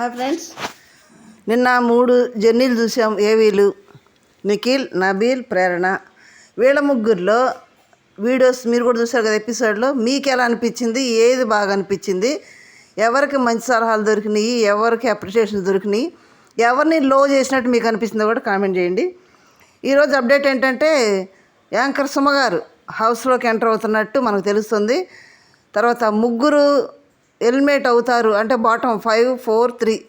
Hi friends నిన్న మూడు జర్నీలు చూసాం ఏవీలు? నిఖిల్ నబీల్ ప్రేరణ. వీళ్ళ ముగ్గురులో వీడియోస్ మీరు కూడా చూసారు కదా ఎపిసోడ్లో? మీకు ఎలా అనిపించింది? ఏది బాగా అనిపించింది? ఎవరికి మంచి సలహాలు దొరికినాయి? ఎవరికి అప్రిషియేషన్ దొరికినాయి? ఎవరిని లో చేసినట్టు మీకు అనిపిస్తుందో కూడా కామెంట్ చేయండి. ఈరోజు అప్డేట్ ఏంటంటే యాంకర్ సుమ గారు హౌస్లోకి ఎంటర్ అవుతున్నట్టు మనకు తెలుస్తుంది. తర్వాత ముగ్గురు ఎలిమినేట్ అవుతారు. అంటే bottom five four three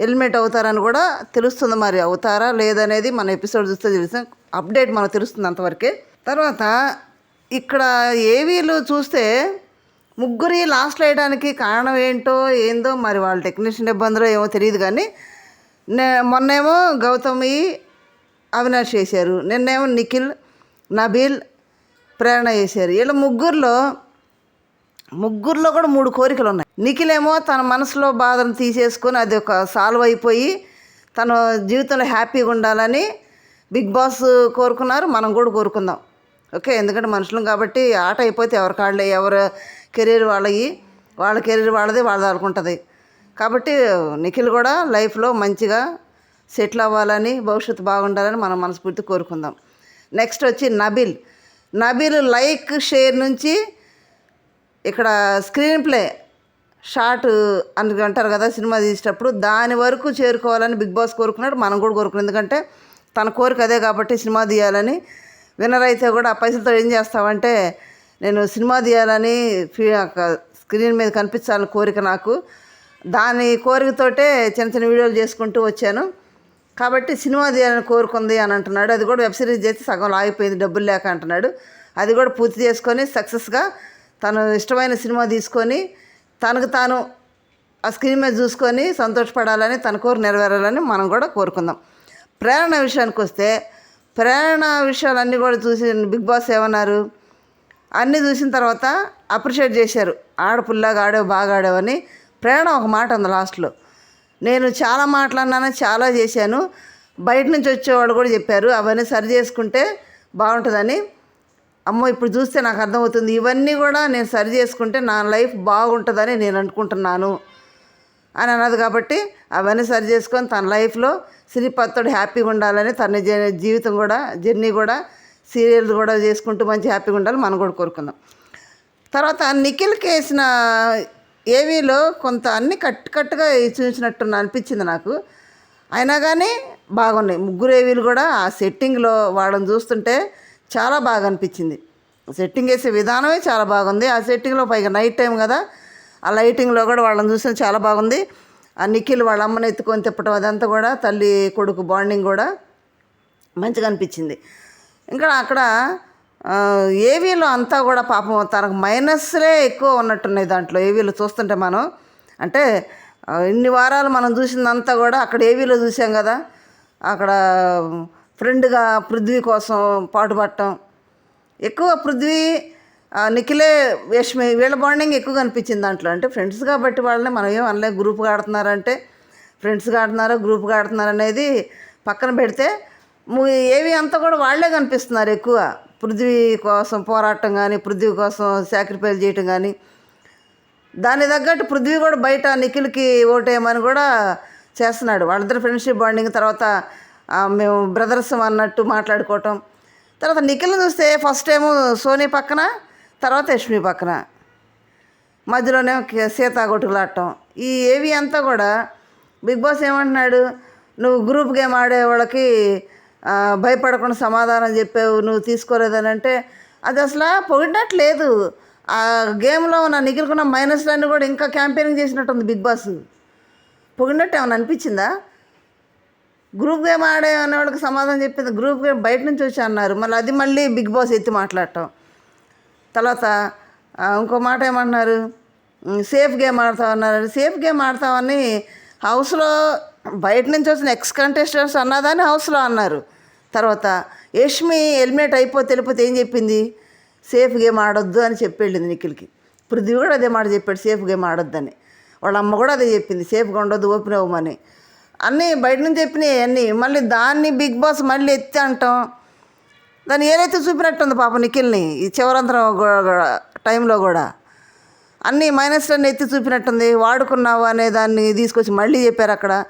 eliminate అవుతారని కూడా తెలుస్తుంది మరి. అవుతారా లేదనేది మన ఎపిసోడ్ చూస్తే తెలుస్తుంది అప్డేట్ మనకు తెలుస్తుంది అంతవరకే. తర్వాత ఇక్కడ ఏవీలు చూస్తే ముగ్గురి లాస్ట్లో వేయడానికి కారణం ఏంటో ఏందో మరి వాళ్ళ టెక్నీషియన్ ఇబ్బందులో ఏమో తెలియదు కానీ నే మొన్నేమో గౌతమి అవినాష్ చేశారు. నిన్నేమో నిఖిల్ నబీల్ ప్రేరణ చేశారు. వీళ్ళ ముగ్గురులో ముగ్గురులో కూడా మూడు కోరికలు ఉన్నాయి నిఖిలేమో తన మనసులో బాధను తీసేసుకొని అది ఒక సాల్వ్ అయిపోయి తన జీవితంలో హ్యాపీగా ఉండాలని బిగ్ బాస్ కోరుకున్నారు. మనం కూడా కోరుకుందాం. ఓకే? ఎందుకంటే మనుషులం కాబట్టి ఆట అయిపోతే ఎవరి కాళ్ళే ఎవరి కెరీర్ వాళ్ళవి వాళ్ళ కెరీర్ వాళ్ళది వాళ్ళది అనుకుంటుంది కాబట్టి నిఖిల్ కూడా లైఫ్లో మంచిగా సెటిల్ అవ్వాలని భవిష్యత్తు బాగుండాలని మనం మనస్ఫూర్తి కోరుకుందాం. నెక్స్ట్ వచ్చి నబిల్. నబిల్ లైక్ షేర్ నుంచి ఇక్కడ స్క్రీన్ ప్లే షార్ట్ అని అంటారు కదా సినిమా తీసేటప్పుడు దాని వరకు చేరుకోవాలని బిగ్ బాస్ కోరుకున్నాడు మనం కూడా కోరుకున్నాం. ఎందుకంటే తన కోరిక అదే కాబట్టి సినిమా తీయాలని. విన్నర్ అయితే కూడా ఆ పైసలతో ఏం చేస్తావంటే నేను సినిమా తీయాలని ఫీ- స్క్రీన్ మీద కనిపించాలని కోరిక నాకు. దాని కోరికతోటే చిన్న చిన్న వీడియోలు చేసుకుంటూ వచ్చాను. కాబట్టి సినిమా తీయాలని కోరుకుంది అని అంటున్నాడు. అది కూడా వెబ్ సిరీస్ చేసి సగం ఆగిపోయింది డబ్బులు లేక అంటున్నాడు. అది కూడా పూర్తి చేసుకొని సక్సెస్గా తను ఇష్టమైన సినిమా తీసుకొని తనకు తాను ఆ స్క్రీన్ మీద చూసుకొని సంతోషపడాలని తన కోరు నెరవేరాలని మనం కూడా కోరుకుందాం. ప్రేరణ విషయానికి వస్తే ప్రేరణ విషయాలన్నీ కూడా చూసి బిగ్ బాస్ ఏమన్నారు? అన్నీ చూసిన తర్వాత అప్రిషియేట్ చేశారు. ఆడపుల్లగా ఆడావు బాగా ఆడావని ప్రేరణ ఒక మాట ఉంది లాస్ట్లో. నేను చాలా మాట్లాడినాను చాలా చేశాను. బయట నుంచి వచ్చేవాళ్ళు కూడా చెప్పారు అవన్నీ సరి చేసుకుంటే బాగుంటుందని. అమ్మో ఇప్పుడు చూస్తే నాకు అర్థమవుతుంది. ఇవన్నీ కూడా నేను సరి చేసుకుంటే నా లైఫ్ బాగుంటుందని నేను అనుకుంటున్నాను అని అన్నది కాబట్టి అవన్నీ సరి చేసుకొని తన లైఫ్లో శ్రీపత్తోడు హ్యాపీగా ఉండాలని తన జీ- జీవితం కూడా జర్నీ కూడా సీరియల్ కూడా చేసుకుంటూ మంచి హ్యాపీగా ఉండాలి మనం కూడా కోరుకుందాం. తర్వాత నిఖిల్కి వేసిన ఏవీలో కొంత అన్ని కట్ కట్టుగా చూసినట్టు అనిపించింది నాకు. అయినా కానీ బాగున్నాయి. ముగ్గురు ఏవీలు కూడా ఆ సెట్టింగ్లో వాళ్ళని చూస్తుంటే చాలా బాగా అనిపించింది సెట్టింగ్ వేసే విధానమే చాలా బాగుంది. ఆ సెట్టింగ్లో పైగా నైట్ టైం కదా ఆ లైటింగ్లో కూడా వాళ్ళని చూసిన చాలా బాగుంది. ఆ నిఖిల్ వాళ్ళ అమ్మని ఎత్తుకొని తిప్పటం అదంతా కూడా తల్లి కొడుకు బాండింగ్ కూడా మంచిగా అనిపించింది. ఇంకా అక్కడ ఏవీలో అంతా కూడా పాపం తనకు మైనస్లే ఎక్కువ ఉన్నట్టున్నాయి దాంట్లో ఏవీలో చూస్తుంటే మనం. అంటే ఇన్ని వారాలు మనం చూసిందంతా కూడా అక్కడ ఏవీలో చూసాం కదా అక్కడ ఫ్రెండ్గా పృథ్వీ కోసం పాటుపడటం. ఎక్కువ పృథ్వీ నిఖిలే వేషమే వీళ్ళ బాండింగ్ ఎక్కువగా అనిపించింది దాంట్లో. అంటే ఫ్రెండ్స్ కాబట్టి వాళ్ళని మనం ఏం అనలే. గ్రూప్గా ఆడుతున్నారంటే ఫ్రెండ్స్గా ఆడుతున్నారో గ్రూప్గా ఆడుతున్నారు అనేది పక్కన పెడితే ఏవి అంతా కూడా వాళ్ళే కనిపిస్తున్నారు ఎక్కువ. పృథ్వీ కోసం పోరాటం కానీ పృథ్వీ కోసం సాక్రిఫైస్ చేయటం కానీ దాని తగ్గట్టు పృథ్వీ కూడా బయట నిఖిల్కి ఓటేయమని కూడా చేస్తున్నాడు. వాళ్ళిద్దరు ఫ్రెండ్షిప్ బాండింగ్ తర్వాత మేము బ్రదర్స్ అన్నట్టు మాట్లాడుకోవటం. తర్వాత నిఖిల్ని చూస్తే ఫస్ట్ ఏమో సోనీ పక్కన తర్వాత యష్మి పక్కన. మధ్యలోనే సీతా కొట్టుకులాడటం. ఈ ఏవి అంతా కూడా బిగ్ బాస్ ఏమంటున్నాడు? నువ్వు గ్రూప్ గేమ్ ఆడే వాళ్ళకి భయపడకుండా సమాధానం చెప్పావు నువ్వు తీసుకోలేదని అంటే అది అసలు పొగిడినట్లేదు. ఆ గేమ్లో ఉన్న నిఖిల్కున్న మైనస్లన్నీ కూడా ఇంకా క్యాంపెయినింగ్ చేసినట్టుంది బిగ్ బాస్. పొగిడినట్టు ఏమైనా అనిపించిందా? గ్రూప్ గేమ్ ఆడే అనేవాళ్ళకి సమాధానం చెప్పింది గ్రూప్ గేమ్ బయట నుంచి వచ్చి అన్నారు. మళ్ళీ అది మళ్ళీ బిగ్ బాస్ ఎత్తి మాట్లాడటం. తర్వాత ఇంకో మాట ఏమంటున్నారు? సేఫ్ గేమ్ ఆడతామన్నారు సేఫ్ గేమ్ ఆడతామని హౌస్లో బయట నుంచి వచ్చిన ఎక్స్ కంటెస్టెంట్స్ అన్నదాన్ని హౌస్లో అన్నారు. తర్వాత యష్మి హెల్మెట్ అయిపోతే వెళ్ళిపోతే ఏం చెప్పింది? సేఫ్ గేమ్ ఆడొద్దు అని చెప్పి వెళ్ళింది నిఖిల్కి. పృథ్వీ కూడా అదే మాట చెప్పాడు సేఫ్ గేమ్ ఆడొద్దని. వాళ్ళ అమ్మ కూడా అదే చెప్పింది సేఫ్గా ఉండొద్దు ఓపెన్ అవ్వమని. అన్నీ బయట నుంచి చెప్పినాయి అన్నీ. మళ్ళీ దాన్ని బిగ్ బాస్ మళ్ళీ ఎత్తి అంటాం. దాన్ని ఏదైతే చూపినట్టుంది పాప నిఖిల్ని ఈ చివరంతరం టైంలో కూడా. అన్నీ మైనస్లన్నీ ఎత్తి చూపినట్టుంది. వాడుకున్నావు అనే దాన్ని తీసుకొచ్చి మళ్ళీ చెప్పారు అక్కడ.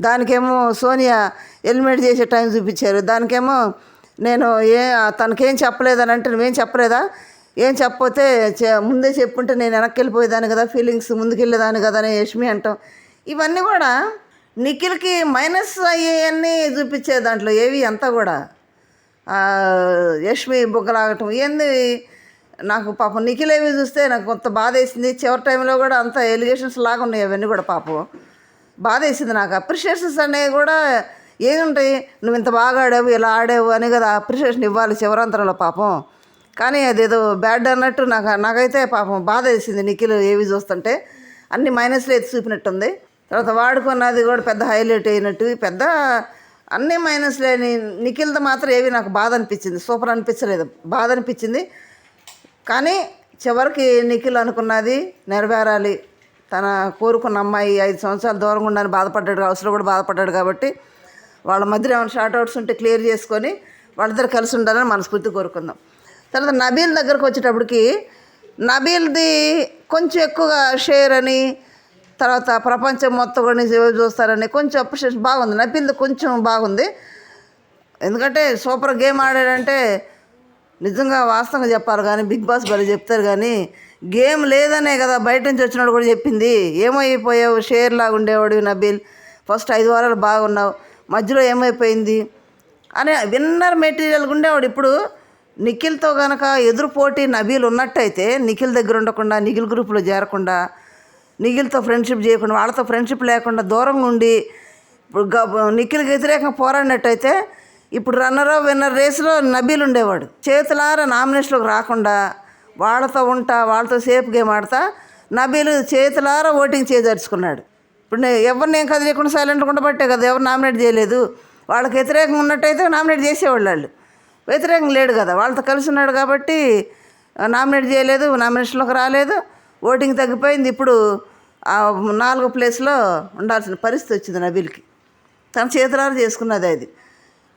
దానికేమో సోనియా ఎలిమినేట్ చేసే టైం చూపించారు. దానికేమో నేను ఏ తనకేం చెప్పలేదని అంటే నువ్వేం చెప్పలేదా? ఏం చెప్పపోతే చె- ముందే చెప్పుంటే నేను వెనక్కి వెళ్ళిపోయేదాన్ని కదా ఫీలింగ్స్ ముందుకెళ్ళేదాన్ని కదా అని యష్మి అంటాం. ఇవన్నీ కూడా నిఖిల్కి మైనస్ అయ్యేవన్నీ చూపించే దాంట్లో ఏవి అంతా కూడా? యష్మి బుగ్గలాగటం ఏంది? నాకు పాపం నిఖిల్ ఏవి చూస్తే నాకు కొంత బాధ వేసింది చివరి టైంలో కూడా అంత ఎలిగేషన్స్ లాగా ఉన్నాయి అవన్నీ కూడా పాపం. బాధ వేసింది నాకు. అప్రిషియేషన్స్ అనేవి కూడా ఏముంటాయి? నువ్వు ఇంత బాగా ఆడావు ఇలా ఆడావు అని కదా అప్రిషియేషన్ ఇవ్వాలి చివరంతరంలో పాపం. కానీ అదేదో బ్యాడ్ అన్నట్టు నాకు నాకైతే పాపం బాధ వేసింది నిఖిల్ ఏవి చూస్తుంటే. అన్ని మైనస్లో ఎత్తి చూపినట్టుంది. తర్వాత వాడుకున్నది కూడా పెద్ద హైలైట్ అయినట్టు పెద్ద అన్ని మైనస్ లేని నిఖిల్తో మాత్రం ఏవి నాకు బాధ అనిపించింది సూపర్ అనిపించలేదు బాధ అనిపించింది. కానీ చివరికి నిఖిల్ అనుకున్నది నెరవేరాలి తన కోరుకున్న అమ్మాయి ఐదు సంవత్సరాలు దూరంగా ఉండని బాధపడ్డాడు అవసరం కూడా బాధపడ్డాడు కాబట్టి వాళ్ళ మధ్యలో ఏమైనా షార్ట్ అవుట్స్ ఉంటే క్లియర్ చేసుకొని వాళ్ళిద్దరు కలిసి ఉండాలని మనస్ఫూర్తి కోరుకుందాం. తర్వాత నబీల్ దగ్గరకు వచ్చేటప్పటికి నబీల్ది కొంచెం ఎక్కువగా షేర్ అని తర్వాత ప్రపంచం మొత్తం కూడా చూస్తారని కొంచెం అప్రిషియేషన్ బాగుంది. నబీల్ది కొంచెం బాగుంది. ఎందుకంటే సూపర్ గేమ్ ఆడాడంటే నిజంగా వాస్తవంగా చెప్పారు కానీ బిగ్ బాస్ బలి చెప్తారు కానీ గేమ్ లేదనే కదా బయట నుంచి వచ్చినాడు కూడా చెప్పింది. ఏమైపోయావు? షేర్ లాగా ఉండేవాడు నబీల్. ఫస్ట్ ఐదు వారాలు బాగున్నావు. మధ్యలో ఏమైపోయింది? అని విన్నర్ మెటీరియల్గా ఉండేవాడు. ఇప్పుడు నిఖిల్తో కనుక ఎదురు పోటీ నబీల్ ఉన్నట్టయితే నిఖిల్ దగ్గర ఉండకుండా నిఖిల్ గ్రూప్లో చేరకుండా నిఖిల్తో ఫ్రెండ్షిప్ చేయకుండా వాళ్ళతో ఫ్రెండ్షిప్ లేకుండా దూరంగా ఉండి ఇప్పుడు గ- నిఖిల్కి వ్యతిరేకంగా పోరాడినట్టయితే ఇప్పుడు రన్నర్ విన్నర్ రేసులో నబీలు ఉండేవాడు. చేతులారా నామినేషన్లోకి రాకుండా వాళ్ళతో ఉంటా వాళ్ళతో సేఫ్ గేమ్ ఆడతా నబీలు చేతులారా ఓటింగ్ చేయదలుచుకున్నాడు ఇప్పుడు నేను ఎవరిని ఏం కదిలేకుండా సైలెంట్గా ఉండబట్టే కదా ఎవరు నామినేట్ చేయలేదు. వాళ్ళకి వ్యతిరేకంగా ఉన్నట్టయితే నామినేట్ చేసేవాళ్ళు వాళ్ళు. వ్యతిరేకం లేడు కదా వాళ్ళతో కలిసి ఉన్నాడు కాబట్టి నామినేట్ చేయలేదు నామినేషన్లోకి రాలేదు. ఓటింగ్ తగ్గిపోయింది. ఇప్పుడు ఆ నాలుగో ప్లేస్లో ఉండాల్సిన పరిస్థితి వచ్చింది నబీల్కి. తన చేతులారు చేసుకున్నది అది.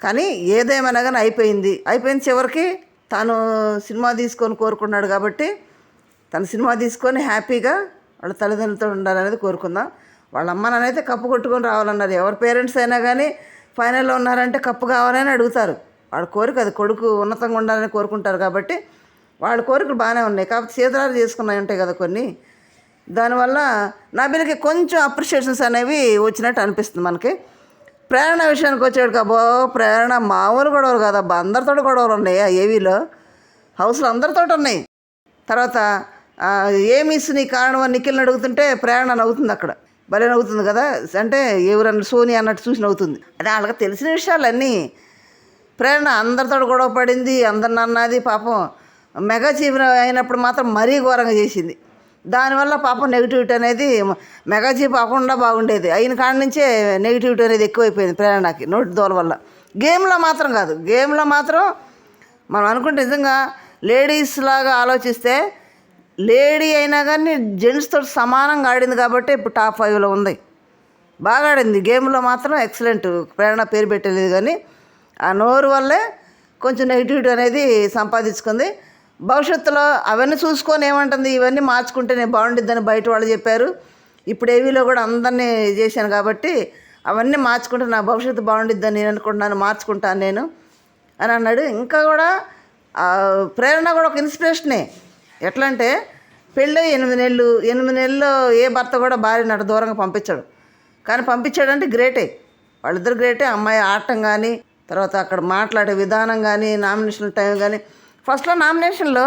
కానీ ఏదేమైనా కానీ అయిపోయింది. అయిపోయింది చివరికి తాను సినిమా తీసుకొని కోరుకున్నాడు కాబట్టి తన సినిమా తీసుకొని హ్యాపీగా వాళ్ళ తల్లిదండ్రులతో ఉండాలనేది కోరుకుందాం. వాళ్ళ అమ్మ నాన్నైతే కప్పు కొట్టుకొని రావాలన్నారు. ఎవరి పేరెంట్స్ అయినా కానీ ఫైనల్లో ఉన్నారంటే కప్పు కావాలని అడుగుతారు. వాళ్ళ కోరిక అది. కొడుకు ఉన్నతంగా ఉండాలని కోరుకుంటారు కాబట్టి వాళ్ళ కోరికలు బాగానే ఉన్నాయి. కాకపోతే సీతరాలు చేసుకున్నాయి ఉంటాయి కదా కొన్ని. దానివల్ల నా బిడ్డకి కొంచెం అప్రిషియేషన్స్ అనేవి వచ్చినట్టు అనిపిస్తుంది మనకి. ప్రేరణ విషయానికి వచ్చాడు కాబో ప్రేరణ మామూలు గొడవలు కాదబ్బా అందరితో గొడవలు ఉన్నాయి ఆ ఏవీలో. హౌస్లో అందరితో ఉన్నాయి. తర్వాత ఏమిస్ ఏ నీ కారణం అని నిఖిల్ని అడుగుతుంటే ప్రేరణ నవ్వుతుంది అక్కడ. భలే నవ్వుతుంది కదా. అంటే ఎవరన్నా సోని అన్నట్టు చూసి నవ్వుతుంది. అదే వాళ్ళకి తెలిసిన విషయాలన్నీ. ప్రేరణ అందరితో గొడవ పడింది అందరిని అన్నది పాపం. మెగా చీఫ్ అయినప్పుడు మాత్రం మరీ ఘోరంగా చేసింది. దానివల్ల పాపం నెగిటివిటీ అనేది మెగా చీఫ్ అవ్వకుండా బాగుండేది. అయిన కాడ నుంచే నెగిటివిటీ అనేది ఎక్కువైపోయింది ప్రేరణకి నోటి దోల వల్ల. గేమ్లో మాత్రం కాదు గేమ్లో మాత్రం మనం అనుకుంటే నిజంగా లేడీస్ లాగా ఆలోచిస్తే లేడీ అయినా కానీ జెంట్స్తో సమానంగా ఆడింది కాబట్టి ఇప్పుడు టాప్ ఫైవ్లో ఉంది. బాగా ఆడింది. గేమ్లో మాత్రం ఎక్సలెంట్. ప్రేరణ పేరు పెట్టలేదు కానీ ఆ నోరు వల్లే కొంచెం నెగిటివిటీ అనేది సంపాదించుకుంది. భవిష్యత్తులో అవన్నీ చూసుకొని ఏమంటుంది? ఇవన్నీ మార్చుకుంటేనే బాగుండిద్దని బయట వాళ్ళు చెప్పారు. ఇప్పుడు ఏవీలో కూడా అందరినీ చేశాను కాబట్టి అవన్నీ మార్చుకుంటే నా భవిష్యత్తు బాగుండిద్దని నేను అనుకుంటున్నాను మార్చుకుంటాను నేను అని అన్నాడు. ఇంకా కూడా ప్రేరణ కూడా ఒక ఇన్స్పిరేషనే. ఎట్లా అంటే పెళ్ళి ఎనిమిది నెలలు ఎనిమిది నెలల్లో ఏ భర్త కూడా భార్యని అటు దూరంగా పంపించాడు. కానీ పంపించాడంటే గ్రేటే. వాళ్ళిద్దరు గ్రేటే. అమ్మాయి ఆడటం కానీ తర్వాత అక్కడ మాట్లాడే విధానం కానీ నామినేషన్ టైం కానీ ఫస్ట్లో నామినేషన్లో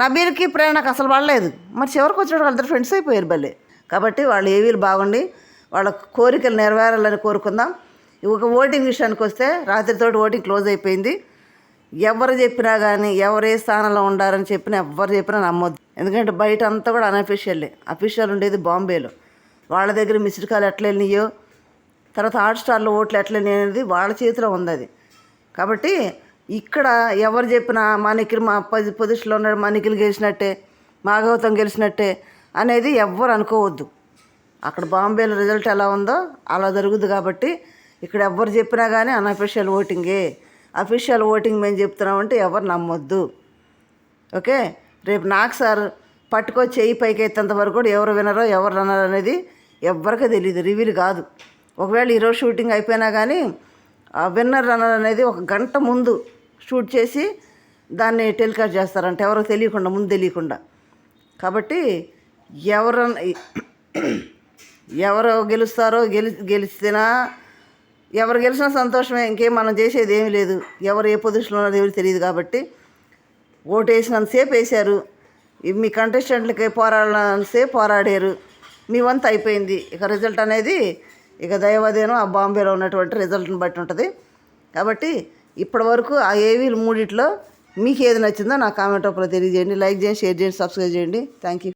నబీర్కి ప్రేరణకు అసలు పడలేదు మరి చివరికి వచ్చినప్పుడు వాళ్ళిద్దరు ఫ్రెండ్స్ అయిపోయారు భలే. కాబట్టి వాళ్ళు ఏవీలు బాగుండి వాళ్ళ కోరికలు నెరవేరాలని కోరుకుందాం. ఒక ఓటింగ్ విషయానికి వస్తే రాత్రితోటి ఓటింగ్ క్లోజ్ అయిపోయింది. ఎవరు చెప్పినా కానీ ఎవరు ఏ స్థానంలో ఉండారని చెప్పినా ఎవరు చెప్పినా నమ్మొద్దు. ఎందుకంటే బయట అంతా కూడా అన్అఫీషియల్లే అఫీషియల్ ఉండేది బాంబేలో. వాళ్ళ దగ్గర మిస్డ్ కాల్ ఎట్లా వెళ్ళినాయో తర్వాత హాట్స్టార్లో ఓట్లు ఎట్లా అనేది వాళ్ళ చేతిలో ఉంది అది. కాబట్టి ఇక్కడ ఎవరు చెప్పినా మాణిక్యులు మా పది పొజిషన్లో ఉన్నాడు మాణిక్యులు గెలిచినట్టే మా గెలిచినట్టే అనేది ఎవ్వరు అనుకోవద్దు. అక్కడ బాంబేలో రిజల్ట్ ఎలా ఉందో అలా జరుగుద్ది కాబట్టి ఇక్కడ ఎవ్వరు చెప్పినా కానీ అన్అఫీషియల్ ఓటింగే. అఫీషియల్ ఓటింగ్ మేము చెప్తున్నామంటే ఎవరు నమ్మొద్దు. ఓకే? రేపు నాకు సార్ పట్టుకో చేయి పైకి ఎత్తేంత వరకు కూడా ఎవరు వినరో ఎవరు రన్నర్ అనేది ఎవరికి తెలియదు రివీల్ కాదు. ఒకవేళ ఈరోజు షూటింగ్ అయిపోయినా కానీ ఆ విన్నర్ రన్నర్ అనేది ఒక గంట ముందు షూట్ చేసి దాన్ని టెలికాస్ట్ చేస్తారంట. ఎవరో తెలియకుండా ముందు తెలియకుండా. కాబట్టి ఎవర ఎవరు గెలుస్తారో గెలి గెలిచినా ఎవరు గెలిచినా సంతోషమే. ఇంకేం మనం చేసేది ఏమీ లేదు. ఎవరు ఏ పొజిషన్లో ఉన్నారో ఎవరు తెలియదు కాబట్టి ఓటు వేసినంతసేపు వేశారు. మీ కంటెస్టెంట్లకి పోరాడినంతసేపు పోరాడారు. మీ వంతు అయిపోయింది. ఇక రిజల్ట్ అనేది ఇక దైవదేనం ఆ బాంబేలో ఉన్నటువంటి రిజల్ట్ని బట్టి ఉంటుంది. కాబట్టి ఇప్పటి వరకు ఆ ఏవీలు మూడిట్లో మీకు ఏది నచ్చిందో నా కామెంట్ రూపంలో తెలియజేయండి. లైక్ చేయండి షేర్ చేయండి సబ్స్క్రైబ్ చేయండి. Thank you